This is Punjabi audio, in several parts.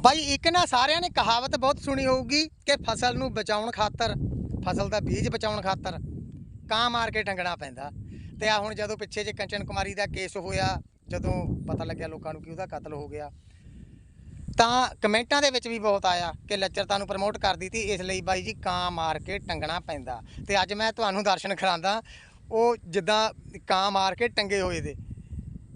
ਬਾਈ, ਇੱਕ ਨਾ ਸਾਰਿਆਂ ਨੇ ਕਹਾਵਤ ਬਹੁਤ ਸੁਣੀ ਹੋਊਗੀ ਕਿ ਫਸਲ ਨੂੰ ਬਚਾਉਣ ਖਾਤਰ, ਫਸਲ ਦਾ ਬੀਜ ਬਚਾਉਣ ਖਾਤਰ ਕਾਂ ਮਾਰ ਕੇ ਟੰਗਣਾ ਪੈਂਦਾ। ਤੇ ਆ ਹੁਣ ਜਦੋਂ ਪਿੱਛੇ ਜੇ ਕੰਚਨ ਕੁਮਾਰੀ ਦਾ ਕੇਸ ਹੋਇਆ, ਜਦੋਂ ਪਤਾ ਲੱਗਿਆ ਲੋਕਾਂ ਨੂੰ ਕਿ ਉਹਦਾ ਕਤਲ ਹੋ ਗਿਆ, ਤਾਂ ਕਮੈਂਟਾਂ ਦੇ ਵਿੱਚ ਵੀ ਬਹੁਤ ਆਇਆ ਕਿ ਲੱਚਰਤਾ ਨੂੰ ਪ੍ਰਮੋਟ ਕਰ ਦਿੱਤੀ ਇਸ ਲਈ ਬਾਈ ਜੀ ਕਾਂ ਮਾਰ ਕੇ ਟੰਗਣਾ ਪੈਂਦਾ। ਤੇ ਅੱਜ ਮੈਂ ਤੁਹਾਨੂੰ ਦਰਸ਼ਨ ਕਰਾਂਦਾ, ਉਹ ਜਿੱਦਾਂ ਕਾਂ ਮਾਰ ਕੇ ਟੰਗੇ ਹੋਏ ਦੇ।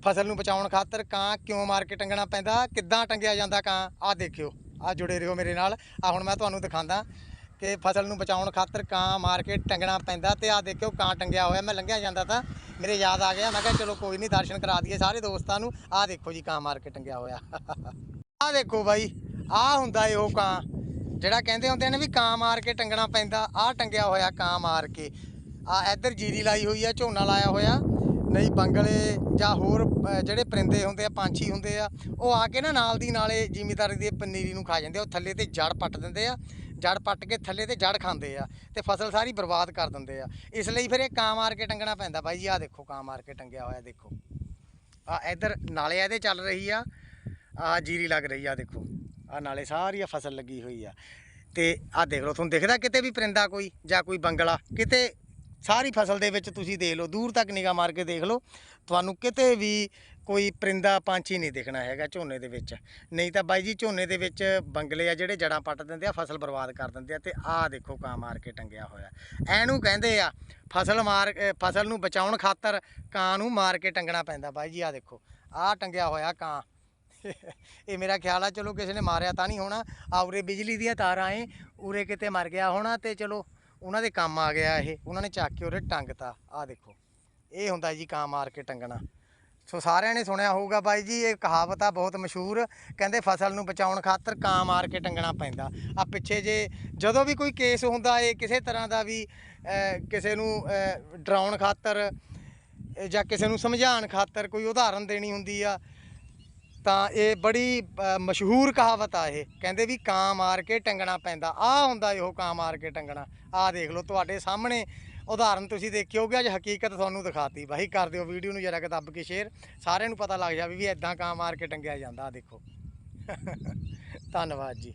ਫਸਲ ਨੂੰ ਬਚਾਉਣ ਖਾਤਰ ਕਾਂ ਕਿਉਂ ਮਾਰ ਕੇ ਟੰਗਣਾ ਪੈਂਦਾ, ਕਿੱਦਾਂ ਟੰਗਿਆ ਜਾਂਦਾ ਕਾਂ, ਆਹ ਦੇਖਿਓ, ਆਹ ਜੁੜੇ ਰਹੋ ਮੇਰੇ ਨਾਲ। ਆ ਹੁਣ ਮੈਂ ਤੁਹਾਨੂੰ ਦਿਖਾਉਂਦਾ ਕਿ ਫਸਲ ਨੂੰ ਬਚਾਉਣ ਖਾਤਰ ਕਾਂ ਮਾਰ ਕੇ ਟੰਗਣਾ ਪੈਂਦਾ ਤੇ ਆਹ ਦੇਖਿਓ ਕਾਂ ਟੰਗਿਆ ਹੋਇਆ, ਮੈਂ ਲੰਘਿਆ ਜਾਂਦਾ ਤਾਂ ਮੇਰੇ ਯਾਦ ਆ ਗਿਆ, ਮੈਂ ਕਿਹਾ ਚਲੋ ਕੋਈ ਨਹੀਂ, ਦਰਸ਼ਨ ਕਰਾ ਦਈਏ ਸਾਰੇ ਦੋਸਤਾਂ ਨੂੰ। ਆਹ ਦੇਖੋ ਜੀ ਕਾਂ ਮਾਰ ਕੇ ਟੰਗਿਆ ਹੋਇਆ। ਆਹ ਦੇਖੋ ਬਾਈ, ਆਹ ਹੁੰਦਾ ਏ ਉਹ ਕਾਂ, ਜਿਹੜਾ ਕਹਿੰਦੇ ਹੁੰਦੇ ਨੇ ਵੀ ਕਾਂ ਮਾਰ ਕੇ ਟੰਗਣਾ ਪੈਂਦਾ, ਆਹ ਟੰਗਿਆ ਹੋਇਆ ਕਾਂ ਮਾਰ ਕੇ। ਆ ਇੱਧਰ ਜੀਰੀ ਲਾਈ ਹੋਈ ਆ, ਝੋਨਾ ਲਾਇਆ ਹੋਇਆ। ਨਹੀਂ ਬੰਗਲੇ ਜਾਂ ਹੋਰ ਜਿਹੜੇ ਪਰਿੰਦੇ ਹੁੰਦੇ ਆ, ਪੰਛੀ ਹੁੰਦੇ ਆ, ਉਹ ਆ ਕੇ ਨਾ ਨਾਲ ਦੀ ਨਾਲੇ ਜ਼ਿਮੀਦਾਰੀ ਦੀ ਪਨੀਰੀ ਨੂੰ ਖਾ ਜਾਂਦੇ ਆ, ਉਹ ਥੱਲੇ ਤੇ ਜੜ ਪੱਟ ਦਿੰਦੇ ਆ, ਜੜ ਪੱਟ ਕੇ ਥੱਲੇ ਤੇ ਜੜ ਖਾਂਦੇ ਆ ਤੇ ਫਸਲ ਸਾਰੀ ਬਰਬਾਦ ਕਰ ਦਿੰਦੇ ਆ। ਇਸ ਲਈ ਫਿਰ ਇਹ ਕਾਂ ਮਾਰ ਕੇ ਟੰਗਣਾ ਪੈਂਦਾ ਬਾਈ ਜੀ ਆ ਦੇਖੋ ਕਾਂ ਮਾਰ ਕੇ ਟੰਗਿਆ ਹੋਇਆ, ਦੇਖੋ। ਆ ਇੱਧਰ ਨਾਲੇ ਇਹਦੇ ਚੱਲ ਰਹੀ ਆ ਆ ਜੀਰੀ ਲੱਗ ਰਹੀ ਆ ਦੇਖੋ। ਆ ਨਾਲੇ ਸਾਰੀ ਆ ਫਸਲ ਲੱਗੀ ਹੋਈ ਆ। ਤੇ ਆ ਦੇਖ ਲਓ, ਤੁਹਾਨੂੰ ਦਿਖਦਾ ਕਿਤੇ ਵੀ ਪਰਿੰਦਾ ਕੋਈ ਜਾਂ ਕੋਈ ਬੰਗਲਾ? ਕਿਤੇ ਸਾਰੀ ਫਸਲ ਦੇ ਵਿੱਚ ਤੁਸੀਂ ਦੇਖ ਲਓ, ਦੂਰ ਤੱਕ ਨਿਗਾਹ ਮਾਰ ਕੇ ਦੇਖ ਲਓ। ਤੁਹਾਨੂੰ ਕਿਤੇ ਵੀ ਕੋਈ ਪਰਿੰਦਾ ਪੰਛੀ ਨਹੀਂ ਦਿਖਣਾ ਹੈਗਾ ਝੋਨੇ ਦੇ ਵਿੱਚ। ਨਹੀਂ ਤਾਂ ਬਾਈ ਜੀ, ਝੋਨੇ ਦੇ ਵਿੱਚ ਬੰਗਲੇ ਆ ਜਿਹੜੇ ਜੜਾਂ ਪੱਟ ਦਿੰਦੇ ਆ, ਫਸਲ ਬਰਬਾਦ ਕਰ ਦਿੰਦੇ ਆ ਤੇ ਆਹ ਦੇਖੋ ਕਾਂ ਮਾਰ ਕੇ ਟੰਗਿਆ ਹੋਇਆ। ਐਨੂੰ ਕਹਿੰਦੇ ਆ, ਫਸਲ ਮਾਰ ਫਸਲ ਨੂੰ ਬਚਾਉਣ ਖਾਤਰ ਕਾਂ ਨੂੰ ਮਾਰ ਕੇ ਟੰਗਣਾ ਪੈਂਦਾ ਬਾਈ ਜੀ, ਆਹ ਦੇਖੋ, ਆਹ ਟੰਗਿਆ ਹੋਇਆ ਕਾਂ। ਇਹ ਮੇਰਾ ਖਿਆਲ ਆ, ਚਲੋ ਕਿਸੇ ਨੇ ਮਾਰਿਆ ਤਾਂ ਨਹੀਂ ਹੋਣਾ। ਆ ਉਰੇ ਬਿਜਲੀ ਦੀਆਂ ਤਾਰਾਂ ਏ, ਉਰੇ ਕਿਤੇ ਮਰ ਗਿਆ ਹੋਣਾ ਤੇ ਚਲੋ ਉਹਨਾਂ ਦੇ ਕੰਮ ਆ ਗਿਆ ਇਹ, ਉਹਨਾਂ ਨੇ ਚੱਕ ਕੇ ਉਰੇ ਟੰਗਤਾ ਆ ਦੇਖੋ। ਇਹ ਹੁੰਦਾ ਜੀ ਕਾਂ ਮਾਰ ਕੇ ਟੰਗਣਾ। ਸੋ ਸਾਰਿਆਂ ਨੇ ਸੁਣਿਆ ਹੋਊਗਾ ਬਾਈ ਜੀ, ਇਹ ਕਹਾਵਤ ਆ ਬਹੁਤ ਮਸ਼ਹੂਰ। ਕਹਿੰਦੇ ਫਸਲ ਨੂੰ ਬਚਾਉਣ ਖਾਤਰ ਕਾਂ ਮਾਰ ਕੇ ਟੰਗਣਾ ਪੈਂਦਾ। ਆ ਪਿੱਛੇ ਜੇ ਜਦੋਂ ਵੀ ਕੋਈ ਕੇਸ ਹੁੰਦਾ ਏ ਕਿਸੇ ਤਰ੍ਹਾਂ ਦਾ ਵੀ ਕਿਸੇ ਨੂੰ ਡਰਾਉਣ ਖਾਤਰ, ਜਾਂ ਕਿਸੇ ਨੂੰ ਸਮਝਾਉਣ ਖਾਤਰ ਕੋਈ ਉਦਾਹਰਨ ਦੇਣੀ ਹੁੰਦੀ ਆ ਤਾਂ ਇਹ ਬੜੀ ਮਸ਼ਹੂਰ ਕਹਾਵਤ ਆ ਇਹ। ਕਹਿੰਦੇ ਵੀ ਕਾਂ ਮਾਰ ਕੇ ਟੰਗਣਾ ਪੈਂਦਾ। ਆ ਹੁੰਦਾ ਇਹੋ ਕਾਂ ਮਾਰ ਕੇ ਟੰਗਣਾ। ਆ ਦੇਖ ਲਓ ਤੁਹਾਡੇ ਸਾਹਮਣੇ। ਉਦਾਹਰਨ ਤੁਸੀਂ ਦੇਖਿਓਗੇ ਅੱਜ ਹਕੀਕਤ ਤੁਹਾਨੂੰ ਦਿਖਾਤੀ। ਬਾਈ, ਕਰ ਦਿਓ ਵੀਡੀਓ ਨੂੰ ਜਰਾ ਕਿ ਦੱਬ ਕੇ ਸ਼ੇਅਰ ਸਾਰਿਆਂ ਨੂੰ ਪਤਾ ਲੱਗ ਜਾਵੇ ਵੀ ਐਦਾਂ ਕਾਂ ਮਾਰ ਕੇ ਟੰਗਿਆ ਜਾਂਦਾ ਆ ਦੇਖੋ। ਧੰਨਵਾਦ ਜੀ।